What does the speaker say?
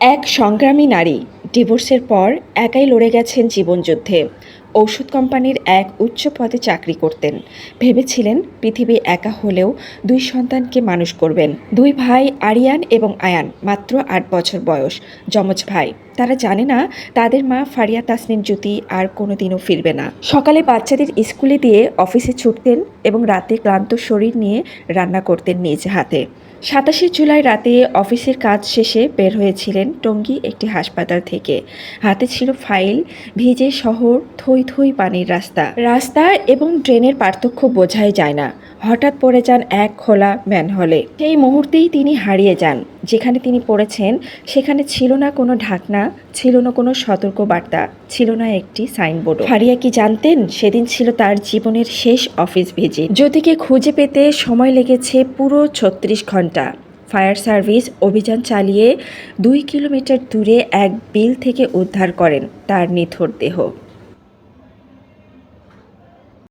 এক সংগ্রামী নারী ডিভোর্সের পর একাই লড়ে গেছেন জীবনযুদ্ধে। ঔষধ কোম্পানির এক উচ্চ পদে চাকরি করতেন। ভেবেছিলেন পৃথিবী একা হলেও দুই সন্তানকে মানুষ করবেন। দুই ভাই আরিয়ান এবং আয়ান, মাত্র আট বছর বয়স। যমজ ভাই তারা জানে না তাদের মা ফারিয়া তাসনিম জ্যোতি আর কোনোদিনও ফিরবে না। সকালে বাচ্চাদের স্কুলে দিয়ে অফিসে ছুটতেন এবং রাতে ক্লান্ত শরীর নিয়ে রান্না করতেন নিজ হাতে। সাতাশে জুলাই রাতে অফিসের কাজ শেষে বের হয়েছিলেন টঙ্গী একটি হাসপাতাল থেকে। হাতে ছিল ফাইল, ভিজে শহর, থই থই পানির রাস্তা। রাস্তা এবং ট্রেনের পার্থক্য বোঝাই যায় না। হঠাৎ পড়ে যান এক খোলা ম্যানহলে। সেই মুহূর্তেই তিনি হারিয়ে যান। যেখানে তিনি পড়েছেন, সেখানে ছিল না কোনো ঢাকনা, ছিল না কোনো সতর্ক বার্তা ছিল না একটি সাইনবোর্ড ফারিয়া কি জানতেন? সেদিন ছিল তার জীবনের শেষ অফিস ভিজিট। জ্যোতিকে খুঁজে পেতে সময় লেগেছে পুরো ছত্রিশ ঘণ্টা। ফায়ার সার্ভিস অভিযান চালিয়ে দুই কিলোমিটার দূরে এক বিল থেকে উদ্ধার করেন তার নিথর দেহ।